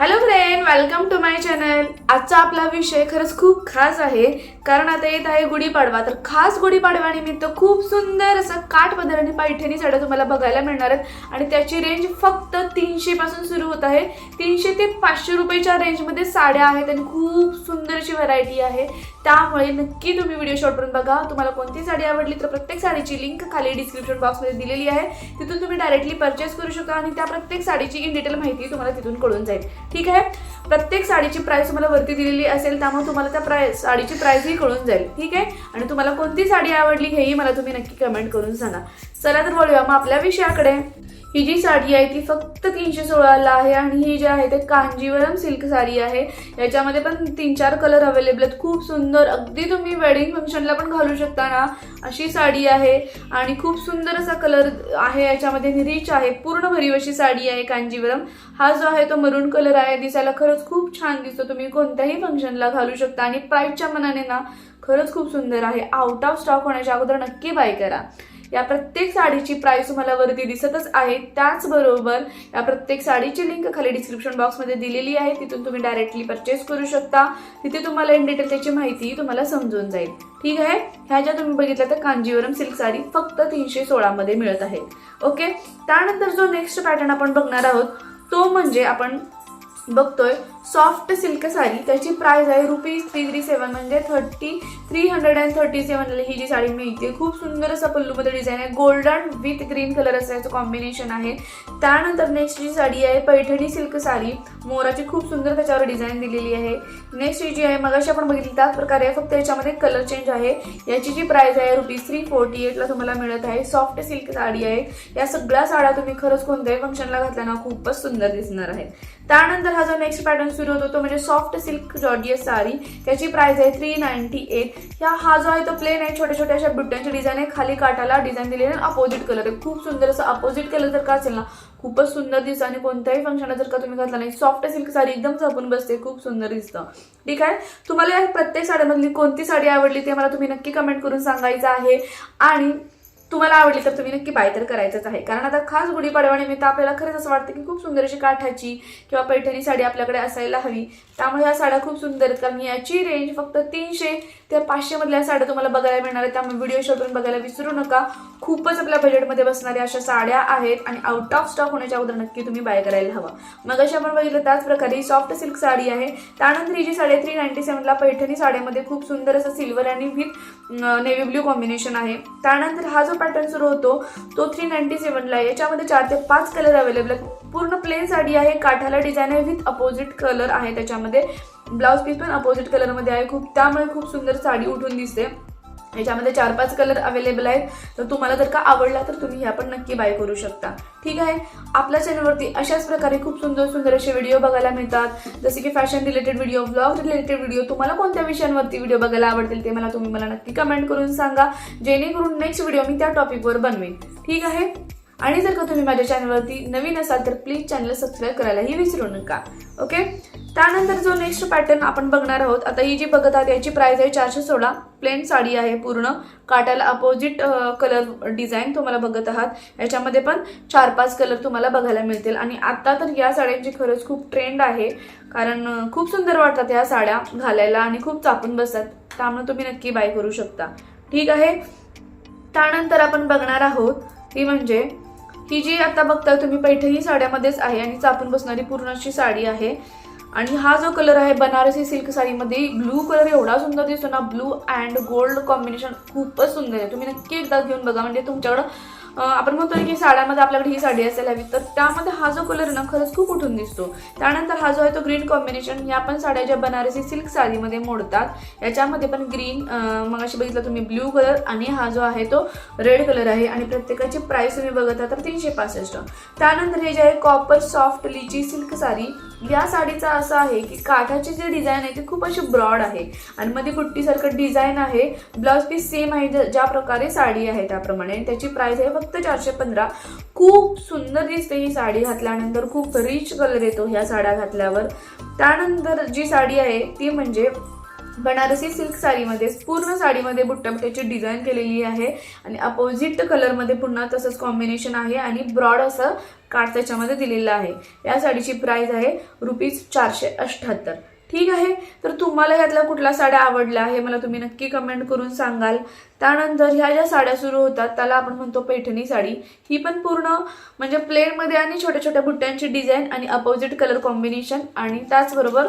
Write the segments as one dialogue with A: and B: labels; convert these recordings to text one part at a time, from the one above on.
A: ¡Alobre! Welcome to my channel आजचा आपला विषय खरंच खूप खास आहे. कारण आता येत आहे गुढीपाडवा. तर खास गुढीपाडवानिमित्त खूप सुंदर असं काठ पदर आणि पैठणी साड्या तुम्हाला बघायला मिळणार आहेत. आणि त्याची रेंज फक्त तीनशेपासून सुरू होत आहे. तीनशे ते पाचशे रुपयाच्या रेंजमध्ये साड्या आहेत आणि खूप सुंदर अशी व्हरायटी आहे. त्यामुळे नक्की तुम्ही व्हिडिओ शॉर्टपर्यंत बघा. तुम्हाला कोणती साडी आवडली तर प्रत्येक साडीची लिंक खाली डिस्क्रिप्शन बॉक्समध्ये दिलेली आहे. तिथून तुम्ही डायरेक्टली परचेस करू शकता आणि त्या प्रत्येक साडीची इन डिटेल माहिती तुम्हाला तिथून कळून जाईल. ठीक आहे? प्रत्येक साडीची प्राईस तुम्हाला वरती दिलेली असेल त्यामुळे तुम्हाला त्या प्राइस साडीची प्राईसही कळून जाईल. ठीक आहे? आणि तुम्हाला कोणती साडी आवडली हेही मला तुम्ही नक्की कमेंट करून सांगा. चला तर बोलूया मग आपल्या विषयाकडे. ही जी साडी आहे ती फक्त तीनशे सोळाला आहे आणि ही जी आहे ते कांजीवरम सिल्क साडी आहे. याच्यामध्ये पण तीन चार कलर अवेलेबल आहेत. खूप सुंदर. अगदी तुम्ही वेडिंग फंक्शनला पण घालू शकता ना. अशी साडी आहे आणि खूप सुंदर असा कलर आहे. याच्यामध्ये रिच आहे. पूर्ण भरीव अशी साडी आहे कांजीवरम. हा जो आहे तो मरून कलर आहे. दिसायला खरंच खूप छान दिसतो. तुम्ही कोणत्याही फंक्शनला घालू शकता आणि प्राईजच्या मनाने ना खरंच खूप सुंदर आहे. आउट ऑफ स्टॉक होण्याच्या अगोदर नक्की बाय करा. या प्रत्येक साडीची प्राइस तुम्हाला वरती दिसतच आहे. त्याचबरोबर या प्रत्येक साडीची लिंक खाली डिस्क्रिप्शन बॉक्समध्ये दिलेली आहे. तिथून तुम्ही डायरेक्टली परचेस करू शकता. तिथे तुम्हाला इन डिटेल त्याची माहिती तुम्हाला समजून जाईल. ठीक आहे? ह्या ज्या तुम्ही बघितल्या तर कांजीवरम सिल्क साडी फक्त तीनशे सोळामध्ये मिळत आहे. ओके त्यानंतर जो नेक्स्ट पॅटर्न आपण बघणार आहोत तो म्हणजे आपण बघतोय सॉफ्ट सिल्क साडी त्याची प्राइस आहे रुपीज थ्री थ्री सेवन म्हणजे thirty three hundred and thirty सेवनला ही जी साडी मिळते. खूप सुंदर असं पल्लूमध्ये डिझाईन आहे. गोल्डन विथ ग्रीन कलर असं याचं कॉम्बिनेशन आहे. त्यानंतर नेक्स्ट जी साडी आहे पैठणी सिल्क साडी. मोराची खूप सुंदर त्याच्यावर डिझाईन दिलेली आहे. नेक्स्ट जी आहे मगाशी आपण बघितली त्याच प्रकारे आहे फक्त याच्यामध्ये कलर चेंज आहे. याची जी प्राइस आहे रुपीज थ्री फोर्टी एटला तुम्हाला मिळत आहे. सॉफ्ट सिल्क साडी आहे. या सगळ्या साड्या तुम्ही खरंच कोणत्याही फंक्शनला घातल्या ना खूपच सुंदर दिसणार आहे त्यानंतर हा जो नेक्स्ट पॅटर्न सुरू होतो तो म्हणजे सॉफ्ट सिल्क जॉर्जियस साडी. त्याची प्राइस आहे थ्री नाईन्टी एट ह्या हा जो आहे तो प्लेन आहे. छोट्या छोट्या अशा बुट्ट्यांची डिझाईन आहे. खाली काटाला डिझाईन दिलेली आहे. अपोजिट कलर आहे. खूप सुंदर असं अपोजिट कलर जर का असेल ना खूपच सुंदर दिसतं आणि कोणत्याही फंक्शनला जर का तुम्ही घातला नाही. सॉफ्ट सिल्क साडी एकदम झपून बसते. खूप सुंदर दिसतं. ठीक आहे? तुम्हाला या प्रत्येक साड्यामधली कोणती साडी आवडली ते मला तुम्ही नक्की कमेंट करून सांगायचं आहे. आणि तुम्हाला आवडली तर तुम्ही नक्की बाय तर करायचंच आहे. कारण आता खास गुढीपाडवानिमित्त आपल्याला खरंच असं वाटतं की खूप सुंदर अशी काठाची किंवा पैठणी साडी आपल्याकडे असायला हवी. त्यामुळे ह्या साड्या खूप सुंदर आहेत. कारण याची रेंज फक्त तीनशे ते पाचशेमधल्या साड्या तुम्हाला बघायला मिळणार आहेत. त्यामुळे व्हिडिओ शॉटून बघायला विसरू नका. खूपच आपल्या बजेटमध्ये बसणाऱ्या अशा साड्या आहेत आणि आउट ऑफ स्टॉक होण्याच्या अगोदर नक्की तुम्ही बाय करायला हवं. मग अशी आपण बघितलं त्याच प्रकारे ही सॉफ्ट सिल्क साडी आहे. त्यानंतर ही जी साडी थ्री नाईन्टी सेवनला पैठणी साड्यामध्ये खूप सुंदर असं सिल्वर आणि विथ नेव्ही ब्ल्यू कॉम्बिनेशन आहे. त्यानंतर हा जो पॅटर्न सुरू होतो तो थ्री नाईन्टी सेवनला आहे. याच्यामध्ये चार ते पाच कलर अवेलेबल आहेत. पूर्ण प्लेन साडी आहे काठाला डिझाईन आहे विथ अपोजिट कलर आहे त्याच्यामध्ये. ब्लाऊज पीस पण अपोजिट कलरमध्ये आहे. खूप त्यामुळे खूप सुंदर साडी उठून दिसते. याच्यामध्ये चार पाच कलर अवेलेबल आहेत. तर तुम्हाला जर का आवडला तर तुम्ही ह्या पण नक्की बाय करू शकता. ठीक आहे? आपल्या चॅनलवरती अशाच प्रकारे खूप सुंदर सुंदर असे व्हिडिओ बघायला मिळतात. जसे की fashion related video blog related video तुम्हाला कोणत्या विषयांवरती व्हिडिओ बघायला आवडतील ते मला तुम्ही मला नक्की कमेंट करून सांगा. जेणेकरून नेक्स्ट व्हिडिओ मी त्या टॉपिकवर बनवेन. ठीक आहे? आणि जर का तुम्ही माझ्या चॅनलवरती नवीन असाल तर प्लीज चॅनल सबस्क्राईब करायलाही विसरू नका. ओके त्यानंतर जो नेक्स्ट पॅटर्न आपण बघणार आहोत आता ही जी बघत आहात याची प्राइस आहे चारशे सोळा. प्लेन साडी आहे पूर्ण. काट्याला अपोजिट कलर डिझाईन तुम्हाला बघत आहात. याच्यामध्ये पण चार पाच कलर तुम्हाला बघायला मिळतील. आणि आत्ता तर या साड्यांची खरंच खूप ट्रेंड आहे. कारण खूप सुंदर वाटतात ह्या साड्या घालायला आणि खूप चापून बसतात. त्यामुळे तुम्ही नक्की बाय करू शकता. ठीक आहे? त्यानंतर आपण बघणार आहोत ती म्हणजे ती जी आता बघताय तुम्ही पैठणी साड्यामध्येच आहे आणि चापून बसणारी पूर्ण अशी साडी आहे. आणि हा जो कलर आहे बनारसी सिल्क साडीमध्ये ब्लू कलर एवढा सुंदर दिसतो ना ब्लू अँड गोल्ड कॉम्बिनेशन खूपच सुंदर आहे. तुम्ही नक्की एकदा घेऊन बघा. म्हणजे तुमच्याकडं आपण आपण म्हणतोय की साड्यामध्ये आपल्याकडे ही साडी असायला हवी तर त्यामध्ये हा जो कलर ना खरंच खूप उठून दिसतो. त्यानंतर हा जो आहे तो ग्रीन कॉम्बिनेशन या पण साड्या ज्या बनारसी सिल्क साडीमध्ये मोडतात याच्यामध्ये पण ग्रीन मग अशी बघितलं तुम्ही ब्ल्यू कलर आणि हा जो आहे तो रेड कलर आहे आणि प्रत्येकाची प्राईस तुम्ही बघत आहात तर तीनशे पासष्ट. त्यानंतर हे जे आहे copper soft litchi silk sari या साडीचं असं आहे की काठाची जी डिझाईन आहे ती खूप अशी ब्रॉड आहे. आणि मध्ये कुट्टीसारखं डिझाईन आहे. ब्लाऊज पीस सेम आहे ज्या प्रकारे साडी आहे त्याप्रमाणे. आणि त्याची प्राइस आहे फक्त चारशे पंधरा. खूप सुंदर दिसते ही साडी घातल्यानंतर. खूप रिच कलर येतो ह्या साड्या घातल्यावर. त्यानंतर जी साडी आहे ती म्हणजे बनारसी सिल्क साडीमध्ये पूर्ण साडीमध्ये बुट्ट्या डिझाईन केलेली आहे. आणि अपोजिट कलरमध्ये पुन्हा तसंच कॉम्बिनेशन आहे आणि ब्रॉड असं काठ त्याच्यामध्ये दिलेलं आहे. या साडीची प्राईज आहे रुपीज चारशे अठ्ठ्याहत्तर. ठीक आहे? तर तुम्हाला ह्यातला कुठला साड्या आवडल्या हे मला तुम्ही नक्की कमेंट करून सांगाल. त्यानंतर ह्या ज्या साड्या सुरू होतात त्याला आपण म्हणतो पैठणी साडी. ही पण पूर्ण म्हणजे प्लेनमध्ये आणि छोट्या छोट्या बुट्ट्यांची डिझाईन आणि अपोजिट कलर कॉम्बिनेशन आणि त्याचबरोबर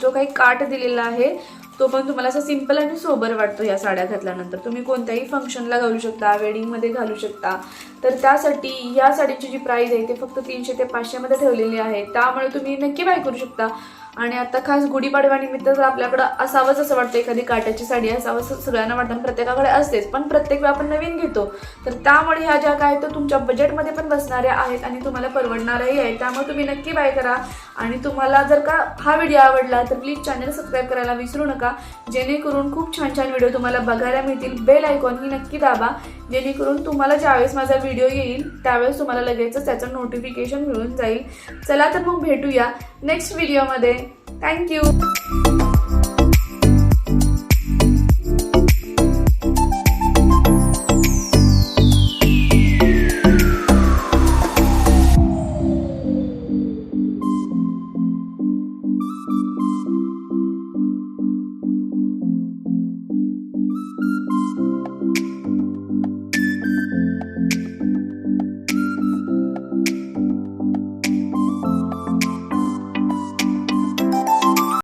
A: जो काही काठ दिलेला आहे तो पण तुम्हाला असं सिंपल आणि सोबर वाटतो या साड्या घातल्यानंतर. तुम्ही कोणत्याही फंक्शनला घालू शकता वेडिंगमध्ये घालू शकता. तर त्यासाठी या साडीची जी प्राईज आहे ते फक्त तीनशे ते पाचशेमध्ये ठेवलेली आहे. त्यामुळे तुम्ही नक्की बाय करू शकता. आणि आता खास गुढीपाडव्यानिमित्त जर आपल्याकडं असावंच असं वाटतं एखादी काट्याची साडी असावं असं सगळ्यांना वाटतं प्रत्येकाकडे असतेच. पण प्रत्येक वेळा आपण नवीन घेतो. तर त्यामुळे ह्या ज्या काय तर तुमच्या बजेटमध्ये पण बसणाऱ्या आहेत आणि तुम्हाला परवडणारही आहे. त्यामुळे तुम्ही नक्की बाय करा. आणि तुम्हाला जर का हा व्हिडिओ आवडला तर प्लीज चॅनल सबस्क्राईब करायला विसरू नका. जेणेकरून खूप छान छान व्हिडिओ तुम्हाला बघायला मिळतील. बेल आयकॉन ही नक्की दाबा. जेणेकरून तुम्हाला ज्यावेळेस माझा व्हिडिओ येईल त्यावेळेस तुम्हाला लगेचच त्याचं नोटिफिकेशन मिळून जाईल. चला तर मग भेटूया नेक्स्ट व्हिडिओमध्ये थँक्यू